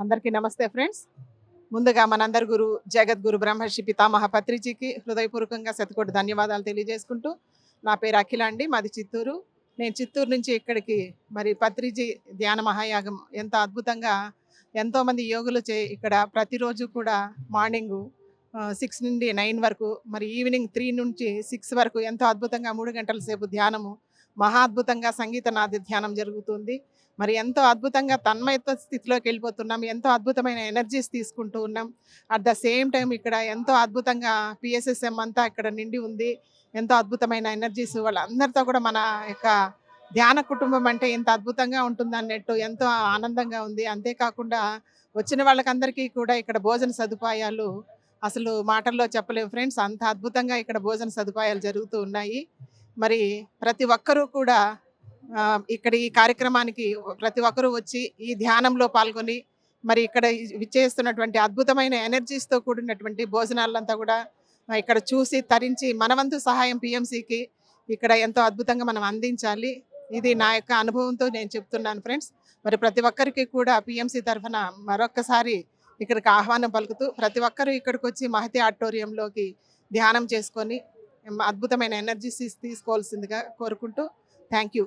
అందరికీ నమస్తే ఫ్రెండ్స్. ముందుగా మనందరి గురు జగద్గురు బ్రహ్మర్షి పితామహ పత్రిజీకి హృదయపూర్వకంగా శతకోటి ధన్యవాదాలు తెలియజేసుకుంటూ నా పేరు అఖిల అండి మాది చిత్తూరు. నేను చిత్తూరు నుంచి ఇక్కడికి మరి పత్రిజీ ధ్యాన మహాయాగం ఎంత అద్భుతంగా ఎంతోమంది యోగులు చే ఇక్కడ ప్రతిరోజు కూడా మార్నింగు సిక్స్ నుండి నైన్ వరకు మరి ఈవినింగ్ త్రీ నుంచి సిక్స్ వరకు ఎంతో అద్భుతంగా మూడు గంటల సేపు ధ్యానము మహా అద్భుతంగా సంగీత నాది ధ్యానం జరుగుతుంది. మరి ఎంతో అద్భుతంగా తన్మయత్వ స్థితిలోకి వెళ్ళిపోతున్నాం. ఎంతో అద్భుతమైన ఎనర్జీస్ తీసుకుంటూ ఉన్నాం. అట్ ద సేమ్ టైం ఇక్కడ ఎంతో అద్భుతంగా పిఎస్ఎస్ఎం అంతా ఇక్కడ నిండి ఉంది. ఎంతో అద్భుతమైన ఎనర్జీస్ వాళ్ళందరితో కూడా మన యొక్క ధ్యాన కుటుంబం అంటే ఎంత అద్భుతంగా ఉంటుంది అన్నట్టు ఎంతో ఆనందంగా ఉంది. అంతేకాకుండా వచ్చిన వాళ్ళకందరికీ కూడా ఇక్కడ భోజన సదుపాయాలు అసలు మాటల్లో చెప్పలేము ఫ్రెండ్స్ అంత అద్భుతంగా ఇక్కడ భోజన సదుపాయాలు జరుగుతూ ఉన్నాయి. మరి ప్రతి ఒక్కరూ కూడా ఇక్కడ ఈ కార్యక్రమానికి ప్రతి ఒక్కరూ వచ్చి ఈ ధ్యానంలో పాల్గొని మరి ఇక్కడ విచ్చేస్తున్నటువంటి అద్భుతమైన ఎనర్జీస్తో కూడినటువంటి భోజనాలంతా కూడా ఇక్కడ చూసి తరించి మనవంతు సహాయం పిఎంసికి ఇక్కడ ఎంతో అద్భుతంగా మనం అందించాలి. ఇది నా యొక్క అనుభవంతో నేను చెప్తున్నాను ఫ్రెండ్స్. మరి ప్రతి ఒక్కరికి కూడా పిఎంసి తరఫున మరొక్కసారి ఇక్కడికి ఆహ్వానం పలుకుతూ ప్రతి ఒక్కరూ ఇక్కడికి వచ్చి మహతి ఆడిటోరియంలోకి ధ్యానం చేసుకొని అద్భుతమైన ఎనర్జీస్ తీసుకోవాల్సిందిగా కోరుకుంటూ థ్యాంక్ యూ.